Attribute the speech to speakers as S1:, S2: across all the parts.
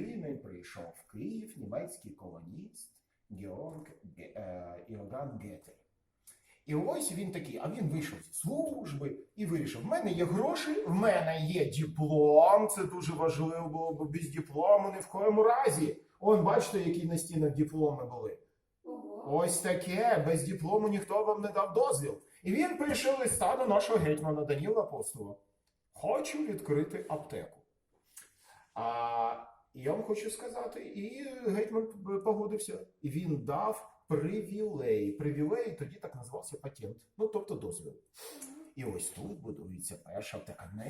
S1: не прийшов в Київ німецький колоніст Георг Ге- е, Іоганн Гетель. І ось він такий, а він вийшов зі служби і вирішив: в мене є гроші, в мене є диплом. Це дуже важливо було, бо без диплому ні в коєму разі. Он, бачите, які на стінах дипломи були. Ось таке, без диплому ніхто вам не дав дозвіл. І він пише листа до нашого гетьмана Даніла Апостола. Хочу відкрити аптеку. А я вам хочу сказати, і гетьман погодився. І він дав привілей. Привілей тоді так називався патент. Ну, тобто дозвіл. І ось тут будується перша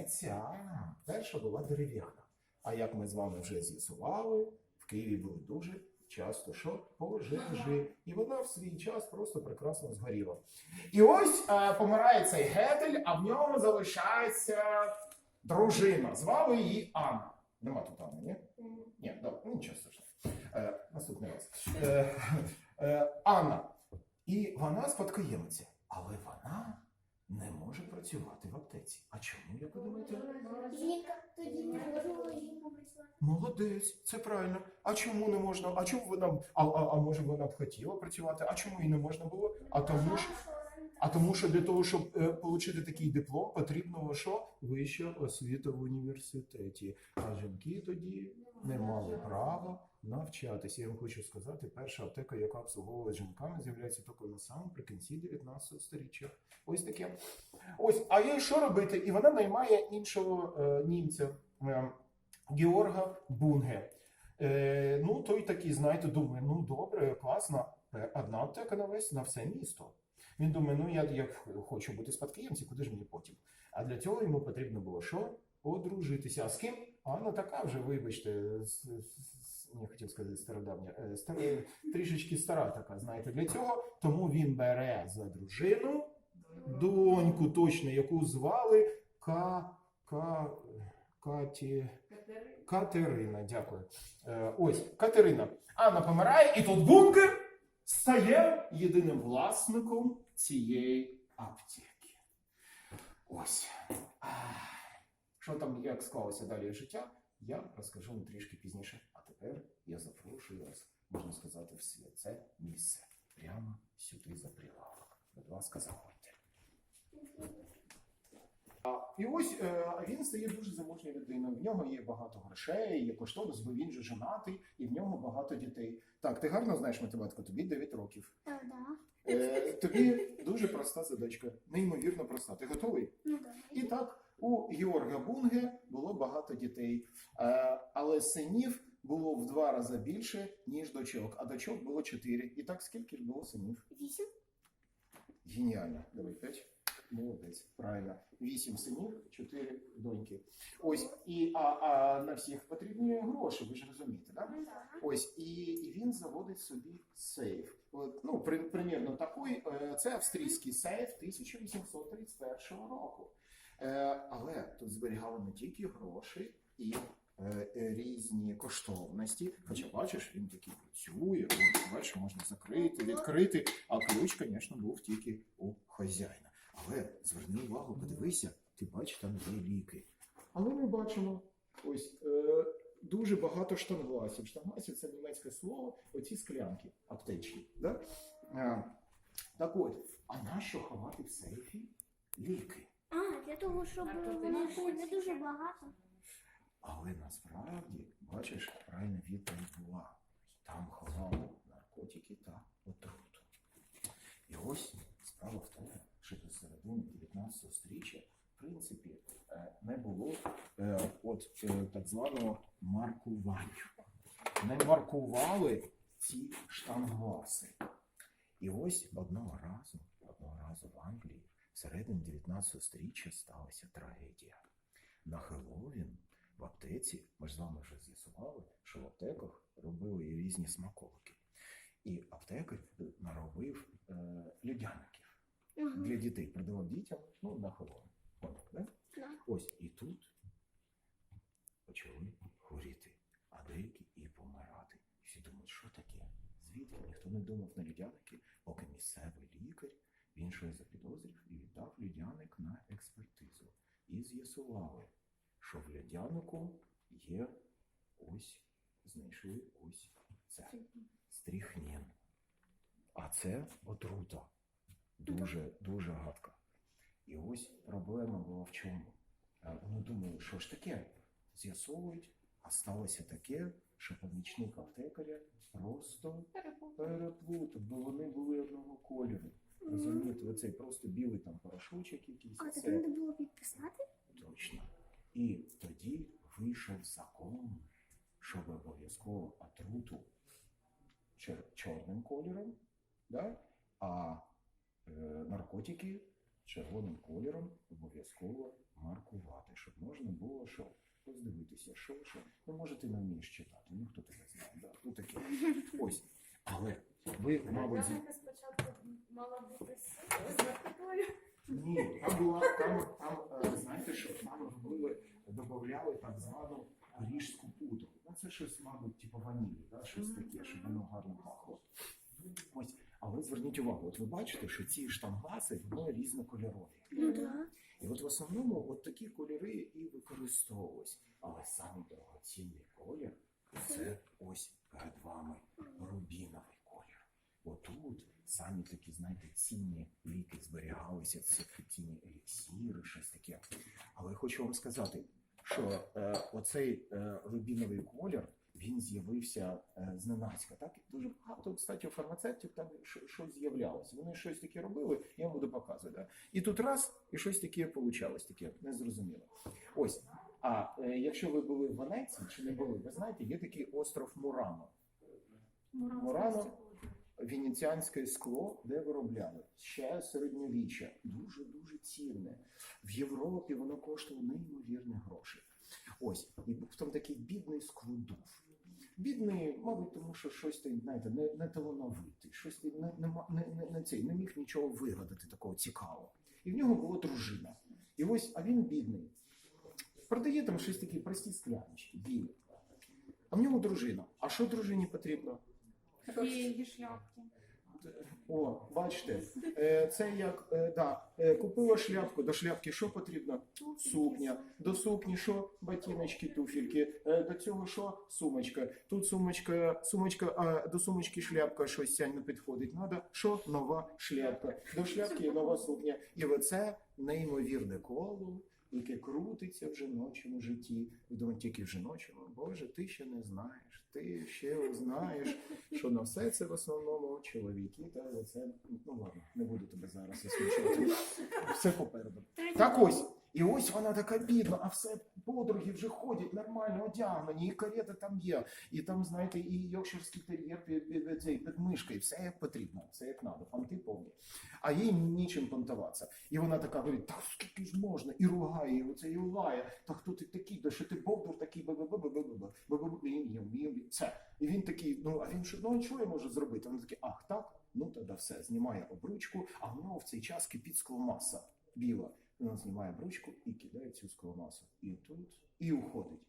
S1: ця. Перша була дерев'яна. А як ми з вами вже з'ясували, в Києві були дуже часто що пожежі. І вона в свій час просто прекрасно згоріла. І ось е, помирає цей гетель, а в ньому залишається дружина. Звали її Анна. Нема тут Анни, ні? Ні, добре, ну нічого страшного. Е, наступний раз. Е, е, Анна. І вона спадкоємиця, але вона не може працювати в аптеці. А чому, як ви думаєте?
S2: Жінка тоді не можна жінку працювати.
S1: Молодець, це правильно. А чому не можна? А чому вона а, а, а може вона б хотіла працювати? А чому їй не можна було? А тому ж а тому, що для того, щоб е, отримати такий диплом, потрібно що? Вища освіта в університеті. А жінки тоді не мали права навчатися. Я вам хочу сказати, перша аптека, яка обслуговувала жінками, з'являється тільки на самому прикінці 19 століття. Ось таке. Ось, а їй що робити? І вона наймає іншого е, німця е, Георга Бунге. Е, ну, той такий, знаєте, думає, ну добре, класно, е, одна аптека на весь на все місто. Він думає, ну я як хочу бути спадкоємцем, куди ж мені потім? А для цього йому потрібно було що? Одружитися. А з ким? Анна така вже, вибачте, не хотів сказати стародавня, е, трішечки стара така, знаєте, для цього. Тому він бере за дружину доньку, точно, яку звали Ка, Ка, Каті. Катерина, дякую. Е, ось Катерина. Анна помирає, і тут бункер стає єдиним власником цієї аптеки. Ось. Що там, як склалося далі життя, я розкажу вам трішки пізніше. А тепер я запрошую вас, можна сказати, в свяце місце. Прямо сюди за прилавок. Будь ласка, заходьте. І ось е, він стає дуже заможною людиною. В нього є багато грошей, є коштовність, бо він же женатий, і в нього багато дітей. Так, ти гарно знаєш математику, тобі 9 років.
S2: Так, да.
S1: Е, тобі дуже проста задачка, неймовірно проста. Ти готовий?
S2: Ну да.
S1: І так, у Георга Бунге було багато дітей, е, але синів було в два рази більше, ніж дочок, а дочок було чотири. І так скільки ж було синів?
S2: Вісім.
S1: Геніально. Давай п'ять. Молодець, правильно. Вісім синів, чотири доньки. Ось і а, а на всіх потрібні гроші, ви ж розумієте, так?
S2: Ну да.
S1: Ось і, і він заводить собі сейф. Ну, при, примірно такий, е, це австрійський сейф 1831 року. Е, але тут зберігали не тільки гроші і е, різні коштовності. Хоча бачиш, він такий працює, бачиш, можна закрити, відкрити, а ключ, звісно, був тільки у хазяїна. Але зверни увагу, подивися, ти бачиш, там є ліки. Але ми бачимо ось дуже багато штангласів. Штангласів це німецьке слово, оці склянки аптечні. Да? Е, так от, а нащо ховати в сейфі ліки?
S2: А, для того, щоб вони ж не дуже багато.
S1: Але насправді, бачиш, правильна відповідь була. Там ховали наркотики та отруту. І ось справа в тому, що до середини 19 сторіччя, в принципі, е, не було е, от е, так званого маркування. Не маркували ці штангласи. І ось одного разу, одного разу в Англії, всередині 19 сторіччя сталася трагедія. На Хеллоуін в аптеці, ми ж з вами вже з'ясували, що в аптеках робили різні смаколики. І аптекар наробив е, людяників для дітей, продавав дітям ну, на Хеллоуін. Да?
S2: Да.
S1: Ось і тут почали хворіти, а деякі і помирати. І всі думають, що таке? Звідки ніхто не думав на людяники, поки місцевий лікар він щось запідозрив і віддав людяник на експертизу. І з'ясували, що в льодянику є ось, знайшли ось це стріхнін. А це отрута. Дуже, дуже гадка. І ось проблема була в чому? Вони думали, що ж таке? З'ясовують, а сталося таке, що помічник аптекаря просто переплутав, бо вони були одного кольору. Розумієте, оцей просто білий там порошочок якийсь.
S2: А так
S1: це
S2: треба було підписати?
S1: точно. І тоді вийшов закон, щоб обов'язково отруту чорним кольором, да? а е, наркотики червоним кольором обов'язково маркувати, щоб можна було що? Роздивитися, що, що. Ну, може, ти не вмієш читати, ну хто тебе знає, да? Ну таке. Ось. Але ви, мабуть, з-
S3: спочатку мала бути з такою.
S1: Ні, а була там, там е, знаєте що, там робили, додавали так звану ріжську пудру. Ну це щось, мабуть, типу ванілі, да? щось таке, щоб воно гарно пахло. Ось, але зверніть увагу, от ви бачите, що ці штамгаси вони різнокольорові.
S2: Ну так.
S1: І от в основному от такі кольори і використовувались. Але самий дорогоцінний колір це ось перед вами рубіновий колір. Отут самі такі, знаєте, цінні ліки зберігалися, це цінні еліксіри, щось таке. Але я хочу вам сказати, що е, оцей е, рубіновий колір. Він з'явився е, зненацька. Так і дуже багато кстати, фармацевтів там щось з'являлося. Вони щось таке робили, я вам буду показувати. Да? І тут раз, і щось таке получалось, таке незрозуміло. Ось. А е, якщо ви були в Венеції чи не були, ви знаєте, є такий остров Мурано. Мурано венеціанське скло, де виробляли ще середньовіччя, дуже дуже цінне. В Європі воно коштувало неймовірні гроші. Ось, і був там такий бідний складов. Бідний, мабуть, тому що щось ти, знаєте, не, не талановитий, щось ти не, не, не, не, не, цей, не міг нічого вигадати такого цікавого. І в нього була дружина. І ось, а він бідний. Продає там щось такі прості скляночки, білі. А в нього дружина. А що дружині потрібно?
S3: Феї, шляпки.
S1: О, бачите, е, це як е, да, е, купила шляпку, до шляпки що потрібно? Сукня. До сукні що? Ботиночки, туфельки. До цього що? Сумочка. Тут сумочка, сумочка, а до сумочки шляпка щось ця не підходить. Надо що? Нова шляпка. До шляпки нова сукня. І оце неймовірне коло, яке крутиться в жіночому житті. Ви думаєте, тільки в жіночому? Боже, ти ще не знаєш. Ти ще знаєш, що на все це в основному чоловіки. Та це ну ладно, не буду тебе зараз освічувати. Все попереду. Так ось. І ось вона така бідна, а все подруги вже ходять нормально одягнені, і карета там є, і там, знаєте, і йоркширський тер'єр під, під, під, цей, під мишкою, все як потрібно, все як треба, понти повні. А їй нічим понтуватися. І вона така говорить, та скільки ж можна, і ругає, і оце і лає, та хто ти такий, да що ти бовдур такий, бе-бе-бе-бе-бе-бе, все. І він такий, а він що, а що я можу зробити? Він такий, ах так, тоді все, знімає бручку і кидає цю скломасу. І тут, і уходить.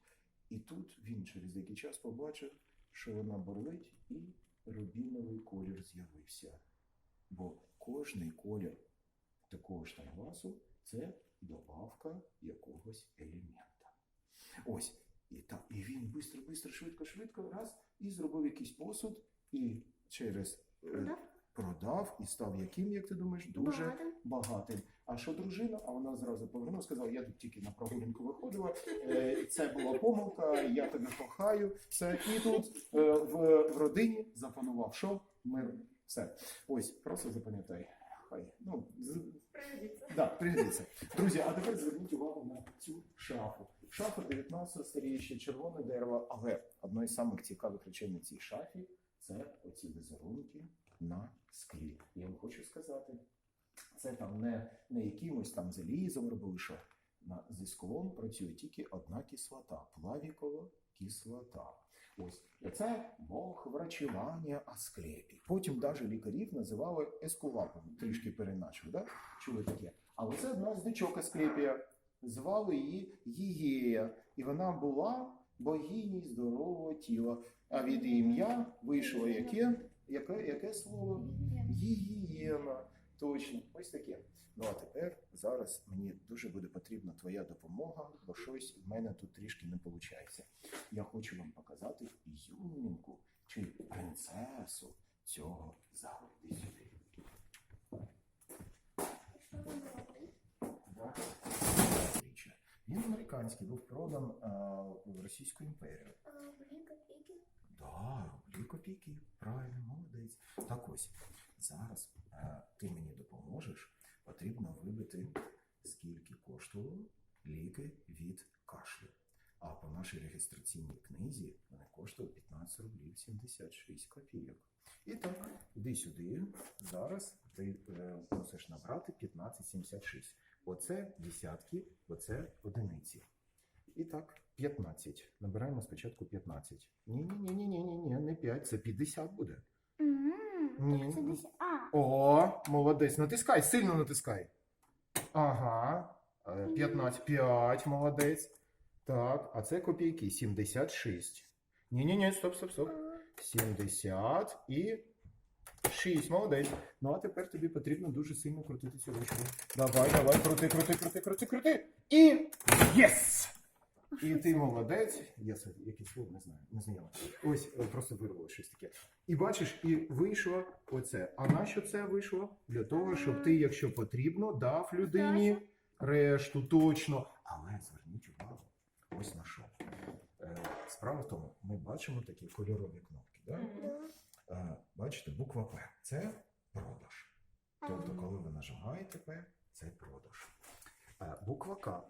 S1: І тут він через деякий час побачив, що вона борлить, і рубіновий колір з'явився. Бо кожний колір такого ж гласу це добавка якогось елемента. Ось. І, так, і він бистро, бистро, швидко, швидко, раз, і зробив якийсь посуд, і через е,
S2: Продав?
S1: і став яким, як ти думаєш, дуже
S2: Багато.
S1: багатим. А що дружина? А вона зразу повернула, сказала, я тут тільки на прогулянку виходила. е, Це була помилка, я тебе кохаю. Все. І тут е, в, родині запанував що? Мир. Все. Ось, просто запам'ятай. Хай. Ну, з,
S3: Пригодиться.
S1: Да, пригодиться. Друзі, а тепер зверніть увагу на цю шафу. Шафа 19 старіше, червоне дерево, але одне із самих цікавих речей на цій шафі це оці візерунки на склі. Я вам хочу сказати, це там не, не якимось там залізом робили, що на, склом працює тільки одна кислота, плавікова кислота. Ось це Бог врачування Асклепій. Потім навіть лікарів називали ескулапом, трішки переначив, да? чули таке. Але це одна з дичок Асклепія. Звали її Гігея, і вона була богині здорового тіла. А від ім'я вийшло яке? Яке, яке слово? Гігієна. Точно, ось таке. Ну а тепер зараз мені дуже буде потрібна твоя допомога, бо щось в мене тут трішки не виходить. Я хочу вам показати юнінку чи принцесу цього залу. Сюди. Він американський, був продан а, в Російську імперію.
S2: Рублі, копійки.
S1: Рублі копійки, правильно, молодець. Так ось, зараз е, ти мені допоможеш. Потрібно вибити, скільки коштували ліки від кашлю. А по нашій реєстраційній книзі вони коштують 15 рублів 76 копійок. І так, іди сюди. Зараз ти е, мусиш набрати 15,76. Оце десятки, оце одиниці. І так, 15. Набираємо спочатку 15. Ні, ні, ні, ні, ні, ні, не 5, це 50 буде. Ні.
S2: Це десь. А,
S1: О, молодець. Натискай, сильно натискай. Ага. е, 15, 5, молодець. Так, а це копійки 76. Ні, ні, ні, стоп, стоп, стоп. 70 і 6, молодець. Ну а тепер тобі потрібно дуже сильно крутити цю ручку. Давай, давай, крути, крути, крути, крути, крути. І єс! І ти молодець. Я це якесь слово не знаю, не знайоме. Ось е, просто вирвало щось таке. І бачиш, і вийшло оце. А на що це вийшло? Для того, щоб ти, якщо потрібно, дав людині решту точно. Але зверніть увагу, ось на що. Е, Справа в тому, ми бачимо такі кольорові кнопки. Да? Е, Бачите, буква П це продаж. Тобто, коли ви нажимаєте П, це продаж. Буква К.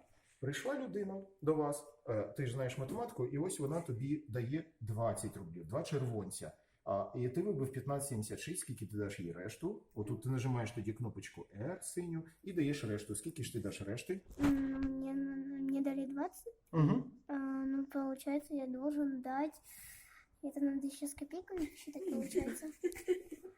S1: Прийшла людина до вас, е, ти ж знаєш математику, і ось вона тобі дає 20 рублів, два червонця. А, і ти вибив 15,76, скільки ти даш їй решту. Отут ти нажимаєш тоді кнопочку R синю і даєш решту. Скільки ж ти даш решти?
S2: м, мне, мне дали 20.
S1: Угу.
S2: А, ну, получается, я должен дать... Это надо еще с копейками считать, получается.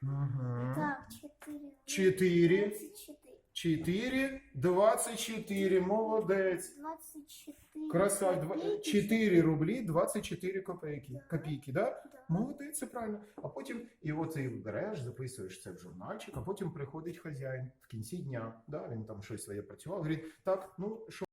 S1: Угу.
S2: Так, 4.
S1: 4,
S2: 24.
S1: 4, 24, молодець.
S2: 24.
S1: Краса, два-
S2: копейки.
S1: 4 рублі 24 копейки.
S2: Да.
S1: Копійки, да?
S2: Да.
S1: Молодець, це правильно. А потім і оце береш, записуєш це в журнальчик, а потім приходить хазяїн в кінці дня. Да, він там щось своє працював. Говорить, так, ну що